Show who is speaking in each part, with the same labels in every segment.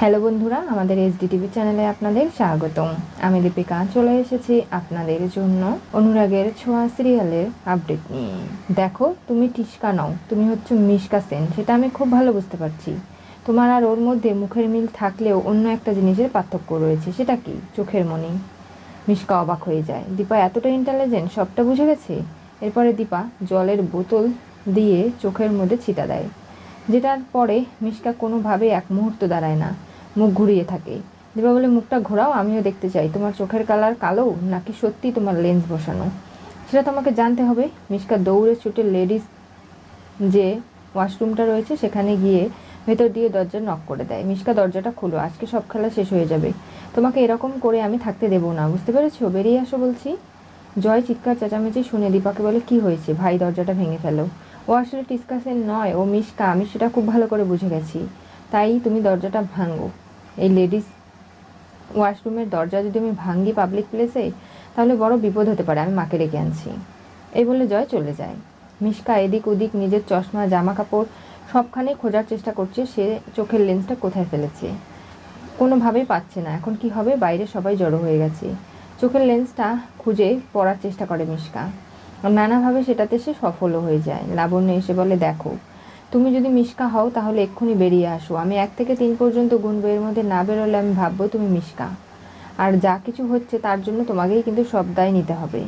Speaker 1: Hello বন্ধুরা, আমাদের HD TV চ্যানেলে আপনাদের স্বাগতম। আমি দীপিকা, চলে এসেছি আপনাদের জন্য অনুরাগের ছোঁয়া সিরিয়ালের আপডেট নিয়ে। দেখো, তুমি টিসকা নও, তুমি হচ্ছে মিশকা সেন, সেটা আমি খুব ভালো বুঝতে পারছি। তোমার আর ওর মধ্যে মুখের মিল থাকলেও অন্য একটা জিনিসের পার্থক্য রয়েছে, সেটা কি? চোখের মনি মিশকা অবাক হয়ে যায়। দীপা, এতটা ইন্টেলিজেন্ট সবটা বুঝে গেছে? এরপরে দীপা জলের বোতল দিয়ে চোখের মধ্যে ছিটা দেয়, যেটার পরে মিশকা কোনোভাবে এক মুহূর্ত দাঁড়ায় না। মুখ ঘুরিয়ে থাকে। দীপা বলে, মুখটা ঘোরাও, আমিও দেখতে চাই। তোমার চোখের কালার কালো নাকি সত্যি তোমার লেন্স বসানো? সেটা তোমাকে জানতে হবে। মিশকা দৌড়ে ছুটে লেডিস যে ওয়াশরুমটা রয়েছে, সেখানে গিয়ে ভেতর দিয়ে দরজা নক করে দেয়। মিশকা, দরজাটা খুলো, আজকে সব খেলা শেষ হয়ে যাবে। তোমাকে এরকম করে আমি থাকতে দেবো না। বুঝতে পেরেছ? বেরিয়ে আসো বলছি। জয় চিৎকার চেঁচামেচি শুনে দীপাকে বলে, কি হয়েছে? ভাই, দরজাটা ভেঙে ফেলো। ও আসলে টিসকাসের নয়। ও মিশকা, আমি সেটা খুব ভালো করে বুঝে গেছি। তাই তুমি দরজাটা ভাঙো। এই লেডিস ওয়াশরুমের দরজা যদি আমি ভাঙ্গি পাবলিক প্লেসে তাহলে বড় বিপদ হতে পারে, আমি মাকে ডেকে আনছি। এই বলে জয় চলে যায়। মিশকা এদিক ওদিক নিজের চশমা জামা কাপড় সবখানে খোঁজার চেষ্টা করছে, সে চোখের লেন্সটা কোথায় ফেলেছে? কোনোভাবেই পাচ্ছে না। এখন কি হবে? বাইরে সবাই জড়ো হয়ে গেছে। চোখের লেন্সটা খুঁজে পড়ার চেষ্টা করে মিশকা। নানাভাবে সেটাতে সে সফলও হয়ে যায়। লাবণ্য এসে বলে, দেখো তুমি যদি মিশকা হও, তাহলে এক্ষুনি বেরিয়ে আসো। আমি এক থেকে তিন পর্যন্ত গুনবো, এর মধ্যে না বেরোলে আমি ভাববো তুমি মিশকা। আর যা কিছু হচ্ছে, তার জন্য তোমাকেই কিন্তু সব দায় নিতে হবে।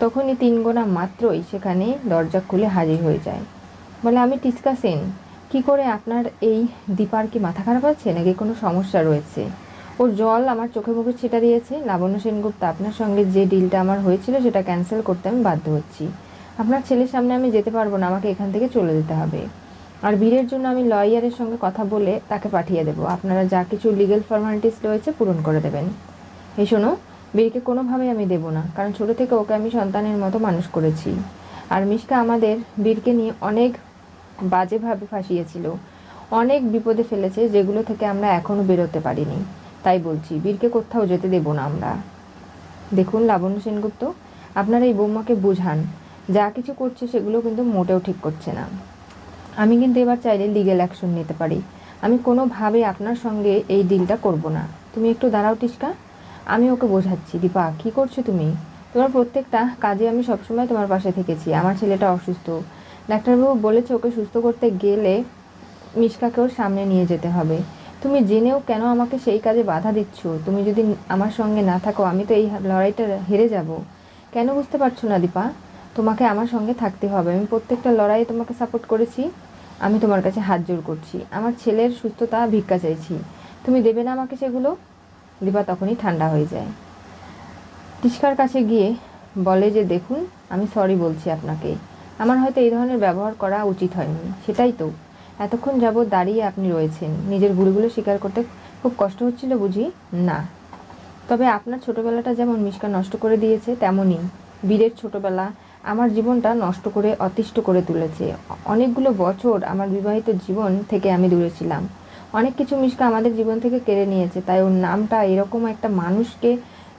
Speaker 1: তখনই তিন গোনা মাত্রই সেখানে দরজা খুলে হাজির হয়ে যায়। বলে, আমি টিসকা সেন। কী করে আপনার এই দীপার কি মাথা খারাপ আছে? নাকি কোনো সমস্যা রয়েছে? ওর জল আমার চোখে মুখে ছিটা দিয়েছে। লাবণ্য সেনগুপ্ত আপনার সঙ্গে যে ডিলটা আমার হয়েছিল, সেটা ক্যান্সেল করতে আমি বাধ্য হচ্ছি। আপনার ছেলের সামনে আমি যেতে পারব না, আমাকে এখান থেকে চলে যেতে হবে। আর বীরের জন্য আমি লয়ারের সঙ্গে কথা বলে তাকে পাঠিয়ে দেবো। আপনারা যা কিছু লিগেল ফর্মালিটিস রয়েছে পূরণ করে দেবেন। এই শোনো, বীরকে কোনোভাবেই আমি দেবো না, কারণ ছোটো থেকে ওকে আমি সন্তানের মতো মানুষ করেছি। আর মিশকা আমাদের বীরকে নিয়ে অনেক বাজেভাবে ফাঁসিয়েছিল। অনেক বিপদে ফেলেছে যেগুলো থেকে আমরা এখনও বেরোতে পারিনি। তাই বলছি, বীরকে কোথাও যেতে দেবো না আমরা। দেখুন, লাবণ্য সেনগুপ্ত, আপনারা এই বৌমাকে বোঝান। যা কিছু করছে সেগুলো কিন্তু মোটেও ঠিক করছে না। আমি কিন্তু এবার চাইলে লিগেল অ্যাকশন নিতে পারি। আমি কোনোভাবে আপনার সঙ্গে এই ডিলটা করব না। তুমি একটু দাঁড়াও টিস্কা আমি ওকে বোঝাচ্ছি, দীপা, কী করছ তুমি? তোমার প্রত্যেকটা কাজে আমি সবসময় তোমার পাশে থেকেছি। আমার ছেলেটা অসুস্থ। ডাক্তারবাবু বলেছে ওকে সুস্থ করতে গেলে মিশকাকেও সামনে নিয়ে যেতে হবে। তুমি জেনেও কেন আমাকে সেই কাজে বাধা দিচ্ছ? তুমি যদি আমার সঙ্গে না থাকো, আমি তো এই লড়াইটা হেরে যাব। কেন বুঝতে পারছ না, দীপা? তোমাকে আমার সঙ্গে থাকতে হবে। আমি প্রত্যেকটা লড়াইয়ে তোমাকে সাপোর্ট করেছি। আমি তোমার কাছে হাত জোর করছি। আমার ছেলের সুস্থতা ভিক্ষা চাইছি। তুমি দেবে না আমাকে সেগুলো? দিবা তখনই ঠান্ডা হয়ে যায়। টিস্কার কাছে গিয়ে বলে যে, দেখুন, আমি সরি বলছি আপনাকে। আমার হয়তো এই ধরনের ব্যবহার করা উচিত হয়নি। সেটাই তো। এতক্ষণ যাবৎ দাঁড়িয়ে আপনি রয়েছেন। নিজের ভুলগুলো স্বীকার করতে খুব কষ্ট হচ্ছিল বুঝি? না। তবে আপনার ছোটবেলাটা যেমন মিশকা নষ্ট করে দিয়েছে, তেমনই। বীরের ছোটবেলা আমার জীবনটা নষ্ট করে, অতিষ্ঠ করে তুলেছে। অনেকগুলো বছর আমার বিবাহিত জীবন থেকে আমি দূরে ছিলাম। অনেক কিছু মিশকা আমাদের জীবন থেকে কেড়ে নিয়েছে, তাই ওর নামটা এরকম একটা মানুষকে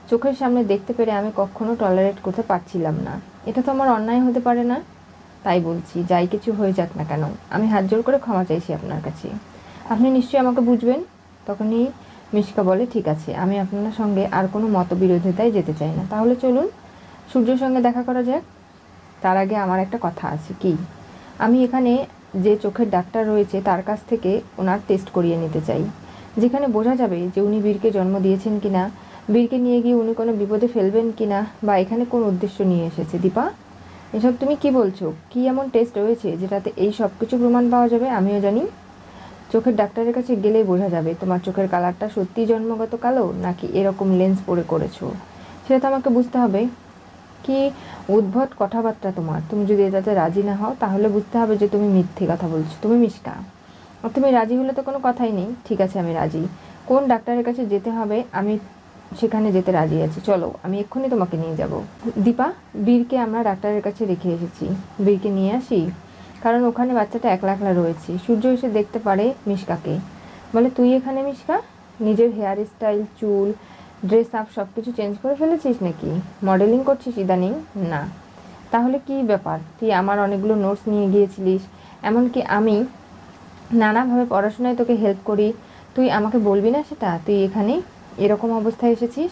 Speaker 1: চোখের সামনে দেখতে পেরে আমি কখনো টলারেট করতে পারছিলাম না। এটা তো আমার অন্যায় হতে পারে না? তাই বলছি, যাই কিছু হয়ে যাক না কেন, আমি হাত জোর করে ক্ষমা চাইছি আপনার কাছে। আপনি নিশ্চয়ই আমাকে বুঝবেন? তখনই মিশকা বলে, ঠিক আছে, আমি আপনার সঙ্গে আর কোনো মতবিরোধিতায় যেতে চাই না। তাহলে চলুন, সূর্যের সঙ্গে দেখা করা যাক। তার আগে আমার একটা কথা আছে, কি? আমি এখানে যে চোখের ডাক্তার রয়েছে, তার কাছ থেকে ওনার টেস্ট করিয়ে নিতে চাই। যেখানে বোঝা যাবে যে উনি বীরকে জন্ম দিয়েছেন কি না বীরকে নিয়ে গিয়ে উনি কোনো বিপদে ফেলবেন কি না বা এখানে কোন উদ্দেশ্য নিয়ে এসেছে। দীপা, এসব তুমি কি বলছো? কি এমন টেস্ট রয়েছে যেটাতে এই সব কিছু প্রমাণ পাওয়া যাবে? আমিও জানি। চোখের ডাক্তারের কাছে গেলেই বোঝা যাবে, তোমার চোখের কালারটা সত্যি জন্মগত কালো, নাকি এরকম লেন্স পরে করেছ? সেটা তো আমাকে বুঝতে হবে। কি উদ্ভট কথাবার্তা তোমার? তুমি যদি এটাতে রাজি না হও, তাহলে বুঝতে হবে যে তুমি মিথ্যে কথা বলছো। তুমি মিশকা। আর তুমি রাজি হলে তো কোনো কথাই নেই। ঠিক আছে, আমি রাজি। কোন ডাক্তারের কাছে যেতে হবে, আমি সেখানে যেতে রাজি আছি। চলো, আমি এক্ষুনি তোমাকে নিয়ে যাব। দীপা, বীরকে আমরা ডাক্তারের কাছে রেখে এসেছি। বীরকে নিয়ে আসি? কারণ ওখানে বাচ্চাটা একলা একলা রয়েছে। সূর্য এসে দেখতে পারে মিশকাকে। বলে, তুই এখানে মিশকা? নিজের হেয়ার স্টাইল চুল ড্রেস আপ সব কিছু চেঞ্জ করে ফেলেছিস নাকি? মডেলিং করছিস ইদানিং? না। তাহলে কি ব্যাপার? তুই আমার অনেকগুলো নোটস নিয়ে গিয়েছিলিস। এমনকি আমি নানাভাবে পড়াশোনায় তোকে হেল্প করি। তুই আমাকে বলবি না সেটা? তুই এখানে এরকম অবস্থায় এসেছিস?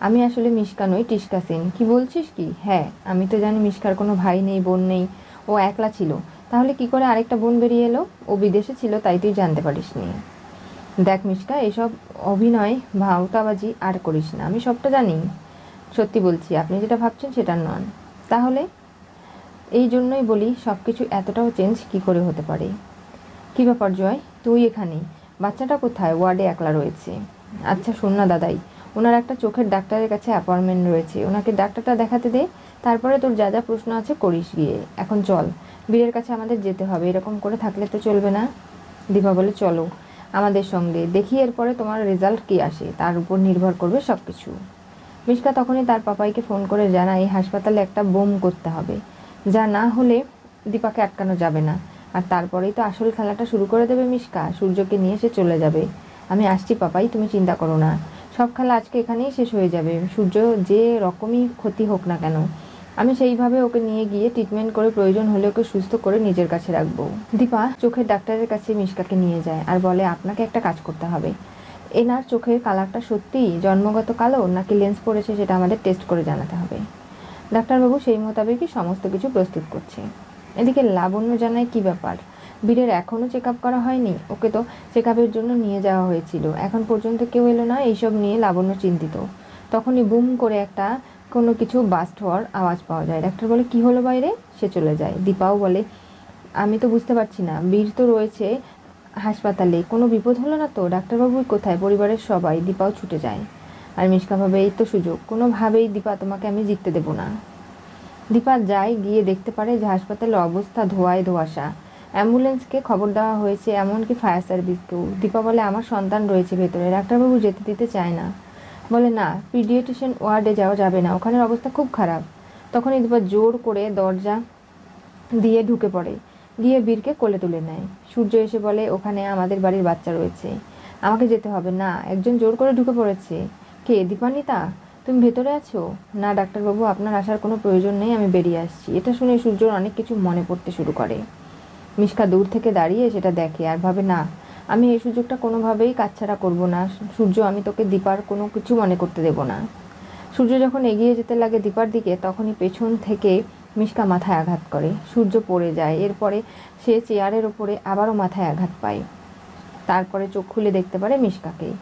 Speaker 1: আমি আসলে মিশকা নই টিসকা সেন। কি বলছিস কি? হ্যাঁ আমি তো জানি মিশকার কোনো ভাই নেই, বোন নেই, ও একলা ছিল। তাহলে কি করে আরেকটা বোন বেরিয়ে এলো? ও বিদেশে ছিল, তাই তুই জানতে পারিস নি দেখ মিশকা এসব অভিনয়, ভাওতাবাজি আর করিস না। আমি সবটা জানি। সত্যি বলছি, আপনি যেটা ভাবছেন সেটা নন। তাহলে এই জন্যই বলি সব কিছু এতটাও চেঞ্জ কি করে হতে পারে? কি ব্যাপার জয়? তুই এখানে? বাচ্চাটা কোথায়? ওয়ার্ডে একলা রয়েছে। আচ্ছা শোন না দাদাই। ওনার একটা চোখের ডাক্তারের কাছে অ্যাপয়েন্টমেন্ট রয়েছে। ওনাকে ডাক্তারটা দেখাতে দে, তারপরে তোর যা যা প্রশ্ন আছে করিস গিয়ে। এখন চল বীরের কাছে আমাদের যেতে হবে। এরকম করে থাকলে তো চলবে না। দীপা বলে চলো। আমাদের সঙ্গে। দেখি এরপরে তোমার রেজাল্ট কী আসে। তার উপর নির্ভর করবে সব কিছু মিশকা তখনই তার পাপাইকে ফোন করে জানায় এই হাসপাতালে একটা বোম করতে হবে। যা না হলে দীপাকে আটকানো যাবে না। আর তারপরেই তো আসল খেলাটা শুরু করে দেবে মিশকা। সূর্যকে নিয়ে সে চলে যাবে। আমি আসছি পাপাই, তুমি চিন্তা করো না। সব খেলা আজকে এখানেই শেষ হয়ে যাবে। সূর্য যে রকমই ক্ষতি হোক না কেন আমি সেইভাবে ওকে নিয়ে গিয়ে ট্রিটমেন্ট করে প্রয়োজন হলে ওকে সুস্থ করে নিজের কাছে রাখব। দীপা চোখের ডাক্তারের কাছে মিশকাকে নিয়ে যায় আর বলে, আপনাকে একটা কাজ করতে হবে। এনার চোখের কালারটা সত্যিই জন্মগত কালো নাকি লেন্স পড়েছে সেটা আমাদের টেস্ট করে জানাতে হবে? ডাক্তারবাবু সেই মোতাবেকই সমস্ত কিছু প্রস্তুত করছে। এদিকে লাবণ্য জানায়, কি ব্যাপার? বীরের এখনও চেক আপ করা হয়নি। ওকে তো চেক আপের জন্য নিয়ে যাওয়া হয়েছিল। এখন পর্যন্ত কেউ এলো না এইসব নিয়ে লাবণ্য চিন্তিত। তখনই বুম করে একটা কোনো কিছু বাস্ট হওয়ার আওয়াজ পাওয়া যায়। ডাক্তার বলে, কি হলো বাইরে? সে চলে যায়। দীপাও বলে, আমি তো বুঝতে পারছি না। বীর তো রয়েছে হাসপাতালে। কোনো বিপদ হলো না তো? ডাক্তারবাবু কোথায়? পরিবারের সবাই। দীপাও ছুটে যায়। আর মিশকা ভাবে, এই তো সুযোগ। কোনোভাবেই দীপা তোমাকে আমি জিততে দেবো না। দীপা যায়, গিয়ে দেখতে পারে যে হাসপাতালের অবস্থা ধোয়ায় ধোয়াশা। অ্যাম্বুলেন্সকে খবর দেওয়া হয়েছে, এমনকি ফায়ার সার্ভিসকেও। দীপা বলে, আমার সন্তান রয়েছে ভেতরে। ডাক্তারবাবু যেতে দিতে চায় না। বলে, না পিডিয়েটিশিয়ান ওয়ার্ডে যাওয়া যাবে না, ওখানের অবস্থা খুব খারাপ। তখনই দীপা জোর করে দরজা দিয়ে ঢুকে পড়ে। গিয়ে বীরকে কোলে তুলে নেয়। সূর্য এসে বলে, ওখানে আমাদের বাড়ির বাচ্চা রয়েছে। আমাকে যেতে হবে। না, একজন জোর করে ঢুকে পড়েছে। কে দীপানিতা তুমি ভেতরে আছো? না, ডাক্তারবাবু, আপনার আসার কোনো প্রয়োজন নেই, আমি বেরিয়ে আসছি। এটা শুনে সূর্যর অনেক কিছু মনে পড়তে শুরু করে। মিশকা দূর থেকে দাঁড়িয়ে সেটা দেখে আর ভাবে, না আমি এই সুযোগটা কোনোভাবেই কাছছাড়া করব না। সূর্য, আমি তোকে দীপার কোনো কিছু মনে করতে দেব না। সূর্য যখন এগিয়ে যেতে লাগে দীপার দিকে, তখনই পেছন থেকে মিশকা মাথায় আঘাত করে। সূর্য পড়ে যায়, এরপরে সে চেয়ারের ওপরে আবারও মাথায় আঘাত পায়। তারপরে চোখ খুলে দেখতে পারে মিশকাকে।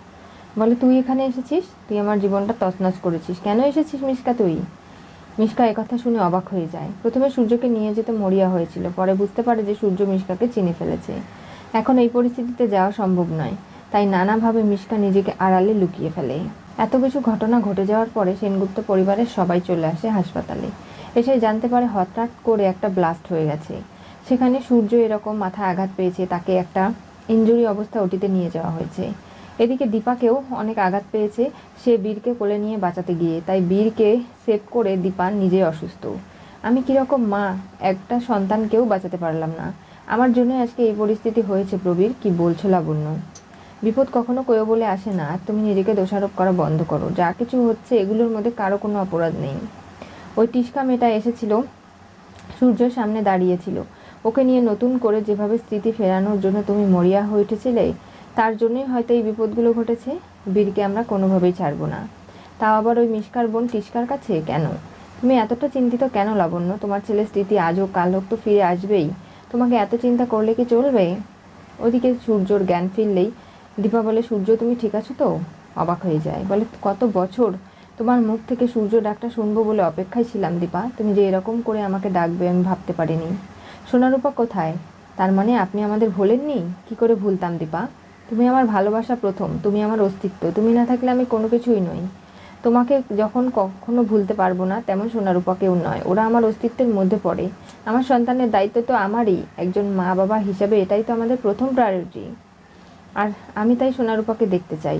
Speaker 1: বলে, তুই এখানে এসেছিস? তুই আমার জীবনটা তছনছ করেছিস। কেন এসেছিস মিশকা তুই? মিশকা একথা শুনে অবাক হয়ে যায়। প্রথমে সূর্যকে নিয়ে যেতে মরিয়া হয়েছিল। পরে বুঝতে পারে যে সূর্য মিশকাকে চিনে ফেলেছে। এখন এই পরিস্থিতিতে যাওয়া সম্ভব নয়। তাই নানাভাবে মিশকা নিজেকে আড়ালে লুকিয়ে ফেলে। এত কিছু ঘটনা ঘটে যাওয়ার পরে সেনগুপ্ত পরিবারের সবাই চলে আসে হাসপাতালে। এসে জানতে পারে হঠাৎ করে একটা ব্লাস্ট হয়ে গেছে। সেখানে সূর্য এরকম মাথায় আঘাত পেয়েছে, তাকে একটা ইঞ্জুরি অবস্থা ওটিতে নিয়ে যাওয়া হয়েছে। এদিকে দীপাকেও অনেক আঘাত পেয়েছে, সে বীরকে কোলে নিয়ে বাঁচাতে গিয়ে। তাই বীরকে সেভ করে দীপা নিজেই অসুস্থ। আমি কীরকম মা, একটা সন্তানকেও বাঁচাতে পারলাম না। আমার জন্যই আজকে এই পরিস্থিতি হয়েছে প্রবীর, কি বলছো লাবণ্য? বিপদ কখনো কেউ বলে আসে না, আর তুমি নিজেকে দোষারোপ করা বন্ধ করো। যা কিছু হচ্ছে এগুলোর মধ্যে কারও কোনো অপরাধ নেই। ওই টিস্কা মেয়েটা এসেছিল সূর্যের সামনে দাঁড়িয়েছিল। ওকে নিয়ে নতুন করে যেভাবে স্মৃতি ফেরানোর জন্য তুমি মরিয়া হয়ে উঠেছিলে, তার জন্যই হয়তো এই বিপদগুলো ঘটেছে। বীরকে আমরা কোনোভাবেই ছাড়বো না। তাও আবার ওই মিষ্কার বোন টিস্কার কাছে? কেন? তুমি এতটা চিন্তিত কেন লাবণ্য? তোমার ছেলের স্মৃতি আজও কাল হোক তো ফিরে আসবেই। তোমাকে এত চিন্তা করলে কি চলবে? ওদিকে সূর্যর জ্ঞান ফিরলেই দীপা বলে, সূর্য, তুমি ঠিক আছো তো? অবাক হয়ে যায়। বলে, কত বছর তোমার মুখ থেকে সূর্য ডাকটা শুনব বলে অপেক্ষায় ছিলাম দীপা। তুমি যে এরকম করে আমাকে ডাকবে আমি ভাবতে পারিনি। সোনারূপা কোথায়? তার মানে আপনি আমাদের ভোলেননি? কি করে ভুলতাম দীপা? তুমি আমার ভালোবাসা প্রথম, তুমি আমার অস্তিত্ব। তুমি না থাকলে আমি কোনো কিছুই নই। তোমাকে যখন কখনো ভুলতে পারব না, তেমন সোনারূপাকেও নয়। ওরা আমার অস্তিত্বের মধ্যে পড়ে। আমার সন্তানের দায়িত্ব তো আমারই। একজন মা বাবা হিসাবে এটাই তো আমাদের প্রথম প্রায়োরিটি আর আমি তাই সোনারূপাকে দেখতে চাই।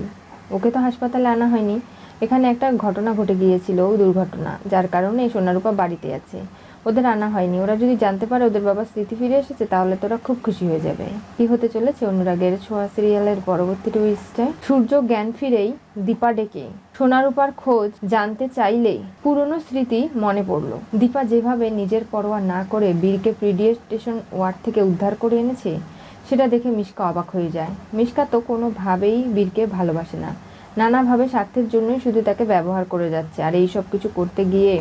Speaker 1: ওকে তো হাসপাতালে আনা হয়নি। এখানে একটা ঘটনা ঘটে গিয়েছিল, দুর্ঘটনা, যার কারণে সোনারূপা বাড়িতে আছে। ওদের আনা হয়নি। ওরা যদি জানতে পারে ওদের বাবা স্মৃতি ফিরে এসেছে, তাহলে তোরা খুব খুশি হয়ে যাবে। কি হতে চলেছে অনুরাগের ছোঁয়া সিরিয়ালের পরবর্তী টুইস্টে সূর্য জ্ঞান ফিরেই দীপা ডেকে। সোনারূপার খোঁজ জানতে চাইলে পুরনো স্মৃতি মনে পড়ল। দীপা যেভাবে নিজের পরোয়া না করে বীরকে প্রিডিয়েটেশন ওয়ার্ড থেকে উদ্ধার করে এনেছে, সেটা দেখে মিশকা অবাক হয়ে যায়। মিশকা তো কোনোভাবেই বীরকে ভালোবাসে না। নানাভাবে স্বার্থের জন্যই শুধু তাকে ব্যবহার করে যাচ্ছে। আর এই সব কিছু করতে গিয়ে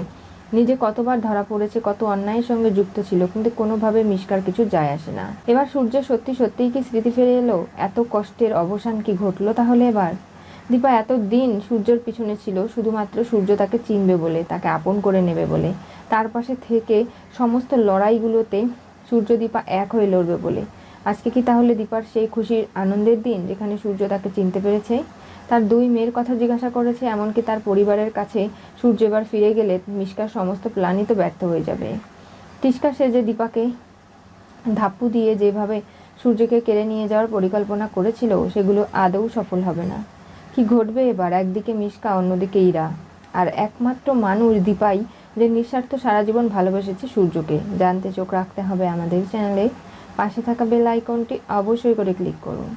Speaker 1: নিজে কতবার ধরা পড়েছে, কত অন্যায়ের সঙ্গে যুক্ত ছিল, কিন্তু কোনোভাবে মিশকার কিছু যায় আসে না। এবার সূর্য সত্যি সত্যিই কি স্মৃতি ফিরে এলো? এত কষ্টের অবসান কি ঘটলো তাহলে এবার? দীপা এত দিন সূর্যর পিছনে ছিল, শুধুমাত্র সূর্য তাকে চিনবে বলে, তাকে আপন করে নেবে বলে। তার পাশে থেকে সমস্ত লড়াইগুলোতে সূর্য দীপা এক হয়ে লড়বে বলে। আজকে কি তাহলে দীপার সেই খুশির আনন্দের দিন, যেখানে সূর্য তাকে চিনতে পেরেছে? তার দুই মেয়ের কথা জিজ্ঞাসা করেছে, এমনকি তার পরিবারের কাছে সূর্য এবার ফিরে গেলে মিশকার সমস্ত প্ল্যানই তো ব্যর্থ হয়ে যাবে। তিস্কা সে যে দীপাকে ধাপ্পু দিয়ে যেভাবে সূর্যকে কেড়ে নিয়ে যাওয়ার পরিকল্পনা করেছিল, সেগুলো আদৌ সফল হবে না। কি ঘটবে এবার? একদিকে মিশকা, অন্যদিকে ইরা। আর একমাত্র মানুষ দীপাই যে নিঃস্বার্থ সারা জীবন ভালোবেসেছে সূর্যকে। জানতে চোখ রাখতে হবে আমাদের চ্যানেলে। পাশে থাকা বেল আইকনটি অবশ্যই করে ক্লিক করুন।